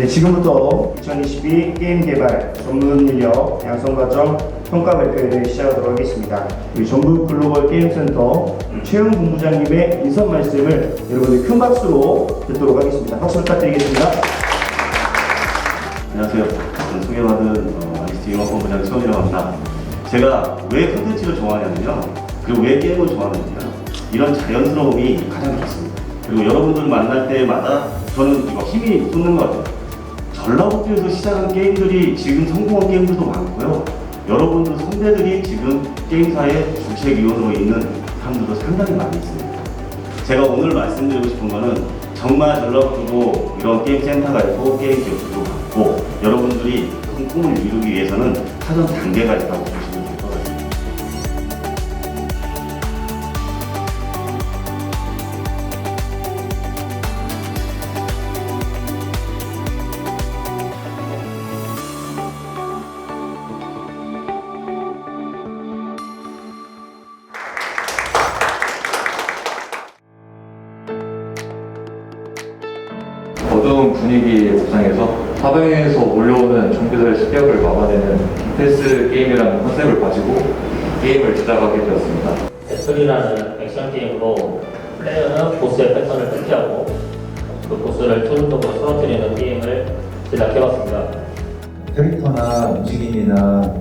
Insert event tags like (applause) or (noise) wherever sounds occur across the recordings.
네, 지금부터 2022 게임 개발 전문 인력 양성 과정 평가 발표회를 시작하도록 하겠습니다. 우리 전북 글로벌 게임센터 최영 본부장님의 인선 말씀을 여러분들 큰 박수로 듣도록 하겠습니다. 박수 부탁드리겠습니다. 안녕하세요. 저는 소개받은 어, ICT 융합 본부장 최원이라고 합니다. 제가 왜 콘텐츠를 좋아하냐면요. 그리고 왜 게임을 좋아하느냐. 이런 자연스러움이 가장 좋습니다. 그리고 여러분들 만날 때마다 저는 이거 힘이 솟는 것 같아요. 전라북도에서 시작한 게임들이 지금 성공한 게임들도 많고요. 여러분들 선배들이 지금 게임사의 주책위원으로 있는 사람들도 상당히 많이 있습니다. 제가 오늘 말씀드리고 싶은 거는 정말 전라북도도 이런 게임 센터가 있고 게임 기업들도 많고 여러분들이 큰 꿈을 이루기 위해서는 사전 단계가 있다고 어두운 분위기의 옥상에서 하방에서 몰려오는 좀비들의 습격을 막아내는 디펜스 게임이라는 컨셉을 가지고 게임을 제작하게 되었습니다. 배틀이라는 액션 게임으로 플레이어는 보스의 패턴을 회피하고 그 보스를 투르독으로 쓰러뜨리는 게임을 제작해봤습니다. 캐릭터나 움직임이나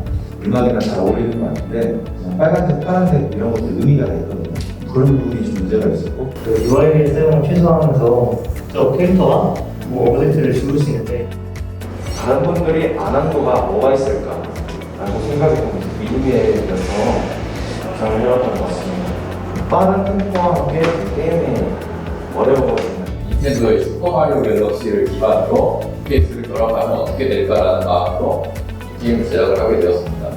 음악이나 잘 어울리는 것 같은데 빨간색, 파란색 이런 것도 의미가 다 있거든요. 그런 부분이 좀 문제가 있었고 그 UI 사용을 최소화하면서 저 캐릭터와 뭐 오브젝트를 지울 수 있는데 다른 분들이 안 한 거가 뭐가 있을까? 라고 생각이 좀 미루게 되어서 영상을 해봤던 것 같습니다. 빠른 템포와 함께 그 게임이 어려워거든요. 닌텐도의 슈퍼마리오 갤럭시를 기반으로 PS를 결합하면 어떻게 될까라는 마음으로 이 게임을 제작을 하게 되었습니다.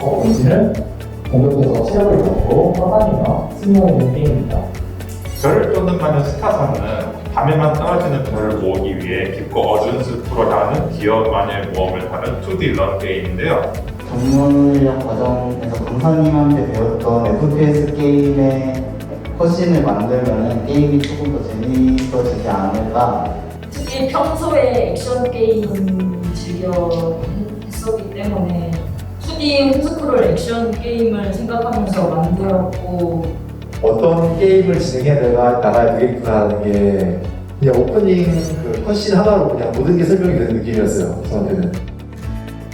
어, 본질은 공격에서 체력을 넣고 화관이나 승리하는 게임입니다. 별을 쫓는 마녀 스타사는 밤에만 떨어지는 별을 모으기 위해 깊고 어두운 숲으로 가는 기어 마녀의 모험을 하는 2D 런 게임인데요. 전문인력 과정에서 강사님한테 배웠던 FPS 게임의 컷신을 만들면 게임이 조금 더 재미있어지지 않을까 특히 평소에 액션 게임 즐겨 했었기 때문에 2D 홈스크롤 액션 게임을 생각하면서 만들었고 어떤 게임을 진행해 나가, 나가야 되겠구나라는 게 그냥 오프닝 그 컷신 하나로 그냥 모든 게 설명이 되는 느낌이었어요. 저한테는.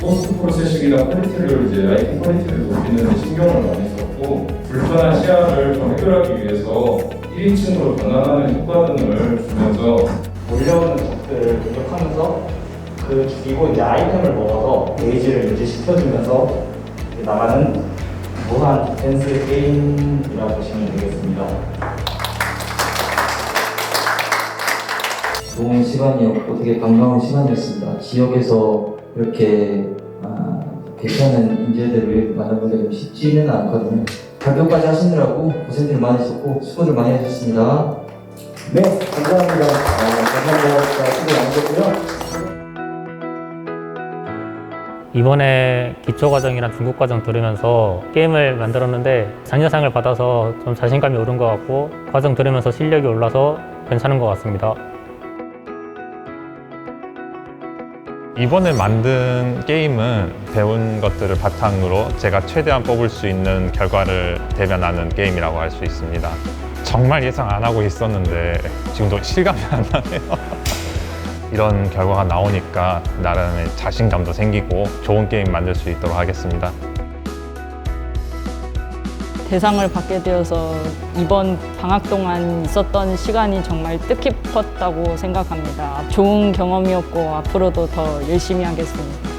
포스트 프로세싱이나 퀄리티를 이제 IT 퀄리티를 높이는 신경을 많이 썼고 불편한 시야를 좀 해결하기 위해서 1인칭으로 변환하는 효과 등을 주면서 몰려오는 적들을 공격하면서 그 죽이고 이제 아이템을 먹어서 게이지를 유지시켜주면서 나가는 무한 디펜스 게임이라고 보시면 되겠습니다. 좋은 시간이었고 되게 반가운 시간이었습니다. 지역에서 이렇게 아, 괜찮은 인재들을 만나보기가 쉽지는 않거든요. 발표까지 하시느라고 고생들 했었고 수고들 많이 하셨습니다. 네, 감사합니다. 어, 감사합니다. 수고 많으셨고요. 이번에 기초 과정이랑 중급과정 들으면서 게임을 만들었는데 장려상을 받아서 좀 자신감이 오른 것 같고 과정 들으면서 실력이 올라서 괜찮은 것 같습니다. 이번에 만든 게임은 배운 것들을 바탕으로 제가 최대한 뽑을 수 있는 결과를 대변하는 게임이라고 할 수 있습니다. 정말 예상 안 하고 있었는데 지금도 실감이 안 나네요. (laughs) 이런 결과가 나오니까 나름의 자신감도 생기고 좋은 게임 만들 수 있도록 하겠습니다. 대상을 받게 되어서 이번 방학 동안 있었던 시간이 정말 뜻깊었다고 생각합니다. 좋은 경험이었고 앞으로도 더 열심히 하겠습니다.